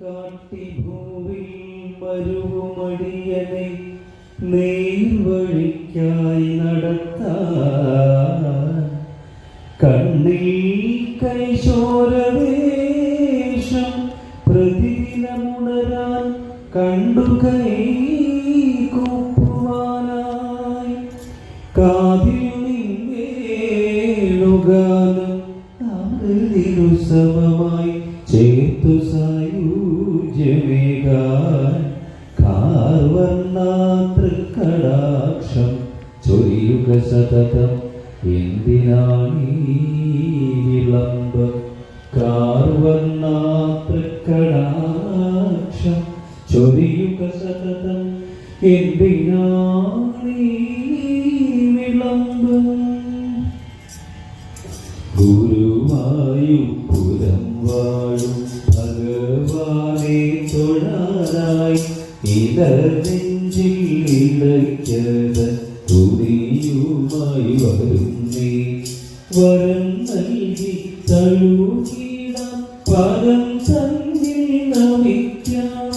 കാട്ടി ഭൂവിൽ മരുവുമടിയനെ നേർവഴിക്കായി നടത്താൻ. കണ്ണിൽ കൈശോരവേഷം പ്രതിദിനമുണരാൻ കണ്ടു കൈ കൂപ്പുവാനായി. കാതിൽ നിന്നേണുഗാനം സമമായി ചേർത്തു സായുജ്യമേകാൻ കാർവർണാതൃക്കടാക്ഷം ചൊരിയുക സതതം എന്തിനാണീ വിളംബം കാർവർണാതൃക്കടാക്ഷം ചൊരിയുക സതതം എന്തിനാണീ തൊഴാനായി തുണിയുമായി വരുന്നേ. വരം നൽകി തഴുകിടാം. പരം തന്നിൽ നമിക്കാം.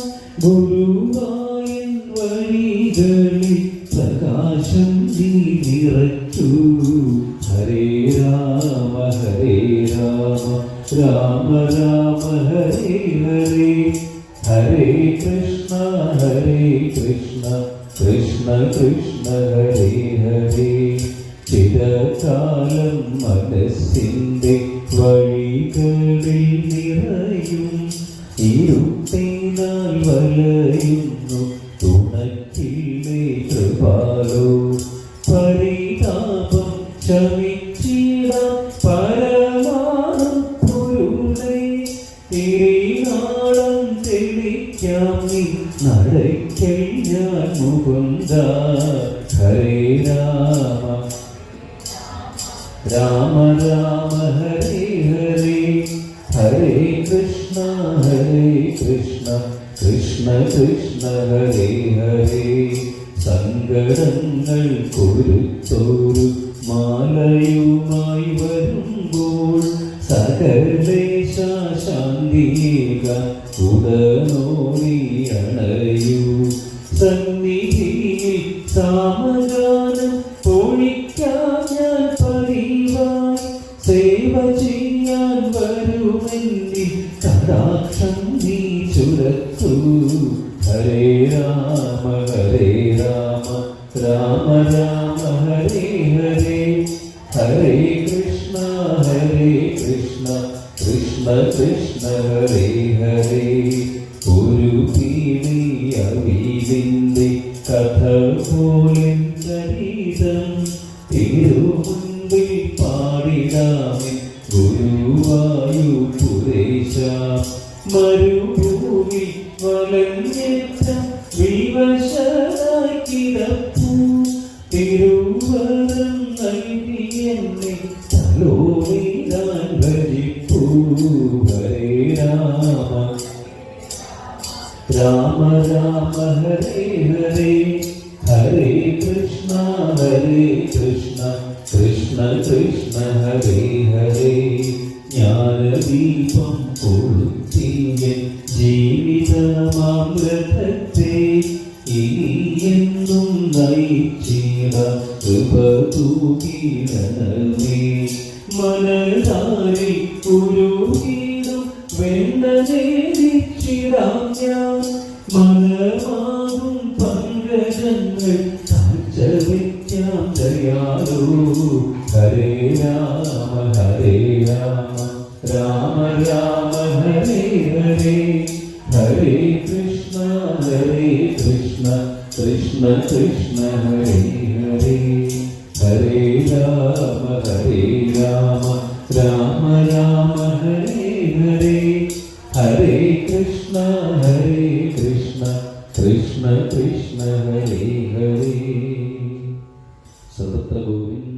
ഗുരുവായൻ വഴികളിൽ രാമ രാമ ഹരേ ഹരേ ഹരേ കൃഷ്ണ ഹരേ കൃഷ്ണ കൃഷ്ണ കൃഷ്ണ ഹരേ ഹരേ. ചിരകാലം മനസ്സിന്റെ വഴികളിൽ നിറയും. ഇരുട്ടിനാൽ വലയുന്നു തുണക്കില്ലേ കൃപാലോ. പരിതാപം ശമിച്ചിടാം ഞാൻ മുകുന്ദ ഹരേ രാമ രാമ രാമ ഹരേ ഹരേ ഹരേ കൃഷ്ണ ഹരേ കൃഷ്ണ കൃഷ്ണ കൃഷ്ണ ഹരേ ഹരേ സങ്കടങ്ങൾ കുരുത്തോരു മാലയുമായി വരുമ്പോൾ സകലേശ ശാന്തിക ഉടനോടി സന്നിധിയിൽ സാമഗാനം പൊഴിക്കാം ഞാൻ പതിവായി സേവ ചെയ്യാൻ വരുമെന്നിൽ കടാക്ഷം നീ ചുരത്തു. ഹരേ രാമ ഹരേ രാമ രാമ രാമ ഹരേ ഹരേ. ഹരേ കൃഷ്ണ ഹരേ കൃഷ്ണ. കൃഷ്ണ കൃഷ്ണ ഹരേ ഹരേ. ഒരു പീടി അറിവിന്റെ കഥ പോലെ ചരിതം തിരുമുൻപിൽ പാടിടാമേ ഗുരുവായു മരുഭൂമി വലഞ്ഞേറ്റ വിവശനായി കിടപ്പൂ. തിരുവരം നൽകി എന്നെ തലോടിടാൻ ഭരിപ്പൂ ഹരേ രാമ രാമ രാമ ഹരേ ഹരേ ഹരേ കൃഷ്ണ ഹരേ കൃഷ്ണ കൃഷ്ണ കൃഷ്ണ ഹരേ ഹരേ ജ്ഞാനദീപം കൊളുത്തിയ ജീവിതമാമൃതത്തെ ഇനിയെന്നും നയിച്ചിട കൃപ തൂകിടണമേ മനതാരിൽ വേണ്ട നേരിച്ചിടാം ഞാൻ മനമാകും പങ്കജങ്ങൾ താഴ്ചവയ്ക്കാം ദയാലോ. ഹരേ രാമ ഹരേ രാമ രാമ രാമ ഹരേ ഹരേ. ഹരേ കൃഷ്ണ ഹരേ കൃഷ്ണ കൃഷ്ണ കൃഷ്ണ ഹരേ कृष्ण कृष्ण हरे हरे। सर्वत्र गोविंद।